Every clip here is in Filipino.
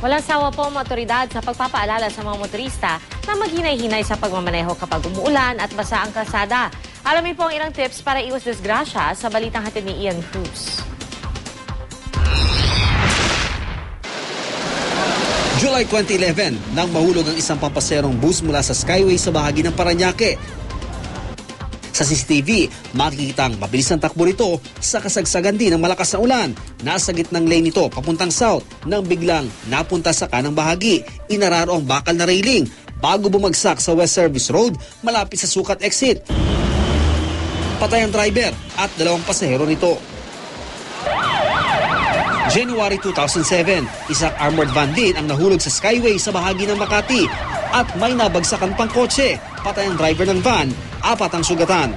Walang sawa po ang mga otoridad sa pagpapaalala sa mga motorista na maghinay-hinay sa pagmamaneho kapag umuulan at basa ang kalsada. Alamin po ang ilang tips para iwas disgrasya sa balitang hatid ni Ian Cruz. July 2011, nang mahulog ang isang pampaserong bus mula sa Skyway sa bahagi ng Paranaque. Sa CCTV, makikita ang mabilis ang takbo nito sa kasagsagan din ng malakas na ulan. Nasa gitnang lane nito papuntang south nang biglang napunta sa kanang bahagi. Inararo ang bakal na railing bago bumagsak sa West Service Road malapit sa sukat exit. Patay ang driver at dalawang pasahero nito. January 2007, isang armored van din ang nahulog sa Skyway sa bahagi ng Makati at may nabagsakan pang kotse. Patay ang driver ng van, apat ang sugatan.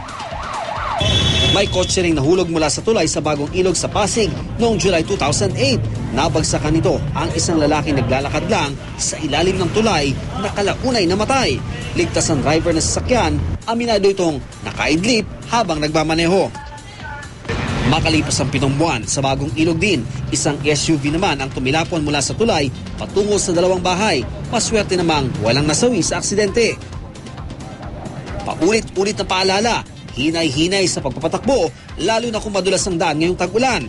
May kotse ring nahulog mula sa tulay sa bagong ilog sa Pasig noong July 2008. Nabagsakan nito ang isang lalaki naglalakad lang sa ilalim ng tulay na kalaunay namatay. Ligtas ang driver ng sasakyan, aminado itong nakaidlip habang nagmamaneho. Makalipas ang pitong buwan sa bagong ilog din, isang SUV naman ang tumilapon mula sa tulay patungo sa dalawang bahay. Maswerte namang walang nasawi sa aksidente. Paulit-ulit na paalala, hinay-hinay sa pagpapatakbo, lalo na kung madulas ang daan ngayong tag-ulan.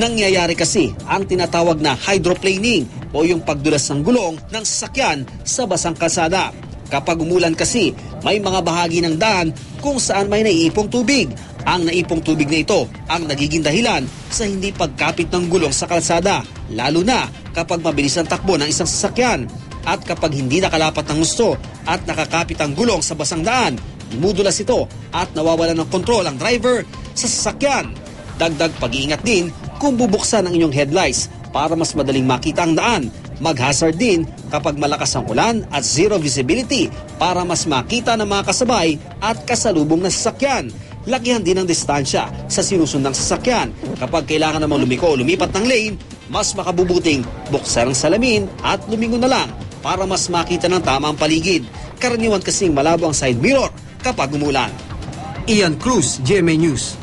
Nangyayari kasi ang tinatawag na hydroplaning o yung pagdulas ng gulong ng sasakyan sa basang kalsada. Kapag umulan kasi, may mga bahagi ng daan kung saan may naiipong tubig. Ang naipong tubig na ito ang nagiging dahilan sa hindi pagkapit ng gulong sa kalsada, lalo na kapag mabilis ang takbo ng isang sasakyan at kapag hindi nakalapat ng gusto at nakakapit ang gulong sa basang daan, dumudulas ito at nawawala ng kontrol ang driver sa sasakyan. Dagdag pag-iingat din kung bubuksan ang inyong headlights para mas madaling makita ang daan. Mag-hazard din kapag malakas ang ulan at zero visibility para mas makita ng mga kasabay at kasalubong na sasakyan. Lakihan din ang distansya sa sinusundang sasakyan. Kapag kailangan namang lumiko o lumipat ng lane, mas makabubuting buksan ang salamin at lumingon na lang para mas makita ng tama ang paligid. Karaniwan kasing malabo ang side mirror kapag umulan. Ian Cruz, GMA News.